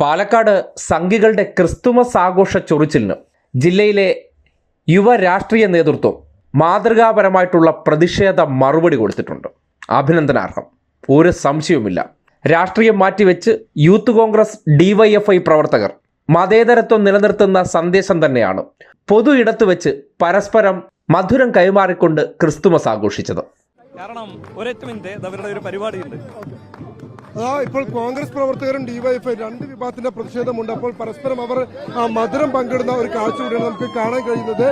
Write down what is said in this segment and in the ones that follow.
Palakkad സംഘികളുടെ Christmas ആഘോഷ ചൊറിച്ചിലിന് ജില്ലയിലെ യുവ രാഷ്ട്രീയ നേതൃത്വം മാതൃകാപരമായിട്ടുള്ള പ്രതിഷേധ മറുപടി കൊടുത്തിട്ടുണ്ട്. അഭിനന്ദനാർഹം. ഒരു സംശയവുമില്ല. രാഷ്ട്രീയം മാറ്റിവെച്ച് യൂത്ത് കോൺഗ്രസ് ഡിവൈഎഫ്ഐ പ്രവർത്തകർ മതേതരത്വം നിലനിർത്തുന്ന സന്ദേശം തന്നെയാണ് പൊതു ഇടത്ത് വെച്ച് പരസ്പരം മധുരം കൈമാറിക്കൊണ്ട് ക്രിസ്തുമസ് ആഘോഷിച്ചത്. കാരണം ഒരൊറ്റ അവരുടെ ഒരു പരിപാടിയുണ്ട്. അതാ ഇപ്പോൾ കോൺഗ്രസ് പ്രവർത്തകരും ഡിവൈഎഫ്ഐ രണ്ട് വിഭാഗത്തിന്റെ പ്രതിഷേധമുണ്ട്. അപ്പോൾ പരസ്പരം അവർ ആ, മധുരം പങ്കിടുന്ന ഒരു കാഴ്ച കൂടിയാണ് നമുക്ക് കാണാൻ കഴിയുന്നത്.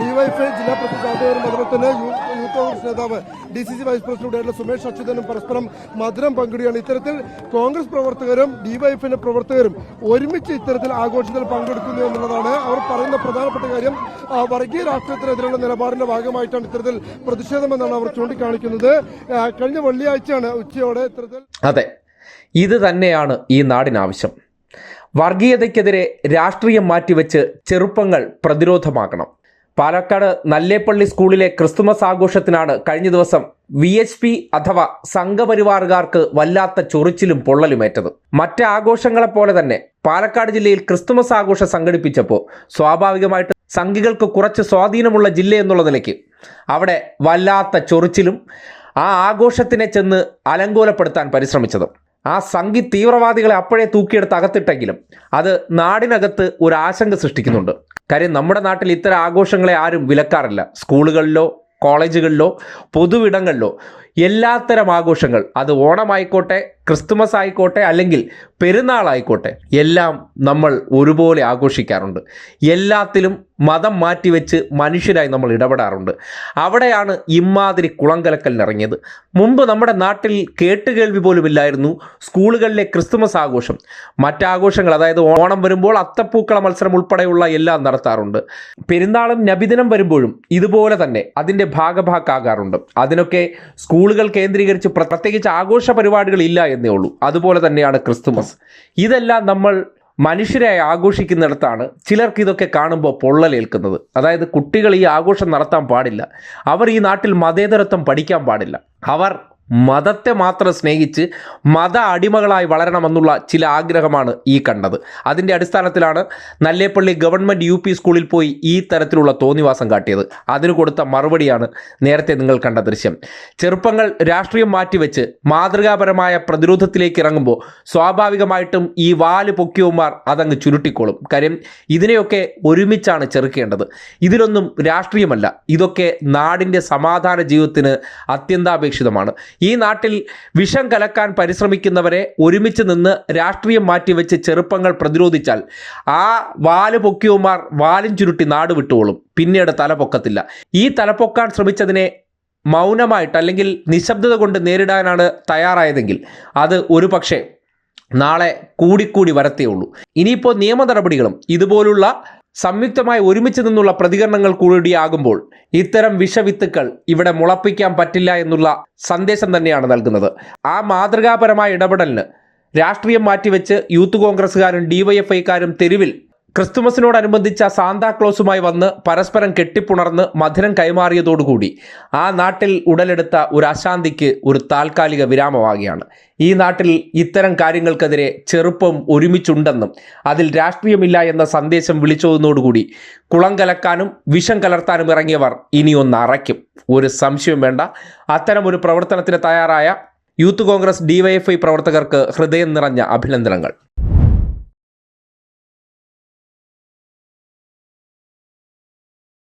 ഡിവൈഎഫ്ഐ ജില്ലാ പ്രസിഡന്റ് സാധകരും അതുപോലെ തന്നെ യൂത്ത് കോൺഗ്രസ് നേതാവ് ഡി സി സി വൈസ് പ്രസിഡന്റായിട്ടുള്ള സുമേഷ് അച്യുതനും പരസ്പരം മധുരം പങ്കിടുകയാണ്. ഇത്തരത്തിൽ കോൺഗ്രസ് പ്രവർത്തകരും ഡിവൈഎഫിന്റെ പ്രവർത്തകരും ഒരുമിച്ച് ഇത്തരത്തിൽ ആഘോഷത്തിൽ പങ്കെടുക്കുന്നു എന്നുള്ളതാണ് അവർ പറയുന്ന പ്രധാനപ്പെട്ട കാര്യം. ആ, വർഗീയ രാഷ്ട്രീയത്തിനെതിരെയുള്ള നിലപാടിന്റെ ഭാഗമായിട്ടാണ് ഇത്തരത്തിൽ പ്രതിഷേധമെന്നാണ് അവർ ചൂണ്ടിക്കാണിക്കുന്നത്. ആ, കഴിഞ്ഞ വെള്ളിയാഴ്ചയാണ് ഉച്ചയോടെ ഇത്തരത്തിൽ അതെ. ഇത് തന്നെയാണ് ഈ നാടിനാവശ്യം. വർഗീയതയ്ക്കെതിരെ രാഷ്ട്രീയം മാറ്റിവെച്ച് ചെറുപ്പങ്ങൾ പ്രതിരോധമാക്കണം പാലക്കാട് നല്ലേപ്പള്ളി സ്കൂളിലെ ക്രിസ്തുമസ് ആഘോഷത്തിനാണ് കഴിഞ്ഞ ദിവസം വി എച്ച് പി അഥവാ സംഘപരിവാറുകാർക്ക് വല്ലാത്ത ചൊറിച്ചിലും പൊള്ളലുമേറ്റത്. മറ്റ് ആഘോഷങ്ങളെപ്പോലെ തന്നെ പാലക്കാട് ജില്ലയിൽ ക്രിസ്തുമസ് ആഘോഷം സംഘടിപ്പിച്ചപ്പോൾ സ്വാഭാവികമായിട്ട് സംഘികൾക്ക് കുറച്ച് സ്വാധീനമുള്ള ജില്ല എന്നുള്ള നിലയ്ക്ക് അവിടെ വല്ലാത്ത ചൊറിച്ചിലും ആ ആഘോഷത്തിനെ ചെന്ന് അലങ്കോലപ്പെടുത്താൻ പരിശ്രമിച്ചത്. ആ സംഘി തീവ്രവാദികളെ അപ്പോഴേ തൂക്കിയെടുത്ത് അകത്തിട്ടെങ്കിലും അത് നാടിനകത്ത് ഒരു ആശങ്ക സൃഷ്ടിക്കുന്നുണ്ട്. കാര്യം നമ്മുടെ നാട്ടിൽ ഇത്തരം ആഘോഷങ്ങളെ ആരും വിലക്കാറില്ല. സ്കൂളുകളിലോ കോളേജുകളിലോ പൊതുവിടങ്ങളിലോ. എല്ലാത്തരം ആഘോഷങ്ങൾ. അത് ഓണമായിക്കോട്ടെ ക്രിസ്തുമസ് ആയിക്കോട്ടെ അല്ലെങ്കിൽ പെരുന്നാളായിക്കോട്ടെ എല്ലാം നമ്മൾ ഒരുപോലെ ആഘോഷിക്കാറുണ്ട്. എല്ലാത്തിലും മതം മാറ്റിവെച്ച് മനുഷ്യരായി നമ്മൾ ഇടപെടാറുണ്ട്. അവിടെയാണ് ഇമാദി കുളങ്കലക്കൽ നിറഞ്ഞത്. മുമ്പ് നമ്മുടെ നാട്ടിൽ കേട്ടുകേൾവി പോലുമില്ലായിരുന്നു സ്കൂളുകളിലെ ക്രിസ്തുമസ് ആഘോഷം. മറ്റാഘോഷങ്ങൾ അതായത് ഓണം വരുമ്പോൾ അത്തപ്പൂക്കള മത്സരം ഉൾപ്പെടെയുള്ള എല്ലാം നടത്താറുണ്ട്. പെരുന്നാളും നബിദിനം വരുമ്പോഴും ഇതുപോലെ തന്നെ അതിന്റെ ഭാഗഭാക്കാകാറുണ്ട്. അതിനൊക്കെ സ്കൂളുകൾ കേന്ദ്രീകരിച്ച് പ്രത്യേകിച്ച് ആഘോഷ പരിപാടികൾ ഇല്ല എന്നേ ഉള്ളൂ. അതുപോലെ തന്നെയാണ് ക്രിസ്തുമസ്. ഇതെല്ലാം നമ്മൾ മനുഷ്യരായി ആഘോഷിക്കുന്നിടത്താണ് ചിലർക്ക് ഇതൊക്കെ കാണുമ്പോൾ പൊള്ളലേൽക്കുന്നത്. അതായത് കുട്ടികൾ ഈ ആഘോഷം നടത്താൻ പാടില്ല. അവർ ഈ നാട്ടിൽ മതേതരത്വം പഠിക്കാൻ പാടില്ല. അവർ മതത്തെ മാത്രം സ്നേഹിച്ച് മത അടിമകളായി വളരണമെന്നുള്ള ചില ആഗ്രഹമാണ് ഈ കണ്ടത്. അതിന്റെ അടിസ്ഥാനത്തിലാണ് നല്ലേപ്പള്ളി ഗവൺമെന്റ് യു പി സ്കൂളിൽ പോയി ഈ തരത്തിലുള്ള തോന്നിവാസം കാട്ടിയത്. അതിന് കൊടുത്ത മറുപടിയാണ് നേരത്തെ നിങ്ങൾ കണ്ട ദൃശ്യം. ചെറുപ്പങ്ങൾ രാഷ്ട്രീയം മാറ്റിവെച്ച് മാതൃകാപരമായ പ്രതിരോധത്തിലേക്ക് ഇറങ്ങുമ്പോൾ സ്വാഭാവികമായിട്ടും ഈ വാൽ പൊക്കിയവന്മാർ അതങ്ങ് ചുരുട്ടിക്കോളും. കാര്യം ഇതിനെയൊക്കെ ഒരുമിച്ചാണ് ചെറുക്കേണ്ടത്. ഇതിലൊന്നും രാഷ്ട്രീയമല്ല. ഇതൊക്കെ നാടിന്റെ സമാധാന ജീവിതത്തിന് അത്യന്താപേക്ഷിതമാണ്. ഈ നാട്ടിൽ വിഷം കലക്കാൻ പരിശ്രമിക്കുന്നവരെ ഒരുമിച്ച് നിന്ന് രാഷ്ട്രീയം മാറ്റിവെച്ച് ചെറുപ്പങ്ങൾ പ്രതിരോധിച്ചാൽ ആ വാൽ പൊക്കിയവന്മാർ വാലും ചുരുട്ടി നാട് വിട്ടുകൊള്ളും പിന്നീട് തല പൊക്കത്തില്ല. ഈ തലപൊക്കാൻ ശ്രമിച്ചതിനെ മൗനമായിട്ട് അല്ലെങ്കിൽ നിശബ്ദത കൊണ്ട് നേരിടാനാണ് തയ്യാറായതെങ്കിൽ അത് ഒരു നാളെ കൂടിക്കൂടി വരത്തേ ഉള്ളൂ. ഇനിയിപ്പോൾ നിയമ നടപടികളും ഇതുപോലുള്ള സംയുക്തമായി ഒരുമിച്ച് നിന്നുള്ള പ്രതികരണങ്ങൾ കൂടിയാകുമ്പോൾ ഇത്തരം വിഷവിത്തുക്കൾ ഇവിടെ മുളപ്പിക്കാൻ പറ്റില്ല എന്നുള്ള സന്ദേശം തന്നെയാണ് നൽകുന്നത്. ആ മാതൃകാപരമായ ഇടപെടലിന് രാഷ്ട്രീയം മാറ്റിവെച്ച് യൂത്ത് കോൺഗ്രസ്സുകാരും ഡിവൈഎഫ്ഐക്കാരും തെരുവിൽ ക്രിസ്തുമസിനോടനുബന്ധിച്ച സാന്താക്ലോസുമായി വന്ന് പരസ്പരം കെട്ടിപ്പുണർന്ന് മധുരം കൈമാറിയതോടുകൂടി ആ നാട്ടിൽ ഉടലെടുത്ത ഒരു അശാന്തിക്ക് ഒരു താൽക്കാലിക വിരാമമാകുകയാണ്. ഈ നാട്ടിൽ ഇത്തരം കാര്യങ്ങൾക്കെതിരെ ചെറുപ്പം ഒരുമിച്ചുണ്ടെന്നും അതിൽ രാഷ്ട്രീയമില്ല എന്ന സന്ദേശം വിളിച്ചോതുന്നതോടുകൂടി കുളം കലക്കാനും വിഷം കലർത്താനും ഇറങ്ങിയവർ ഇനിയൊന്ന് അറയ്ക്കും. ഒരു സംശയം വേണ്ട. അത്തരം ഒരു പ്രവർത്തനത്തിന് തയ്യാറായ യൂത്ത് കോൺഗ്രസ് ഡിവൈഎഫ്ഐ പ്രവർത്തകർക്ക് ഹൃദയം നിറഞ്ഞ അഭിനന്ദനങ്ങൾ.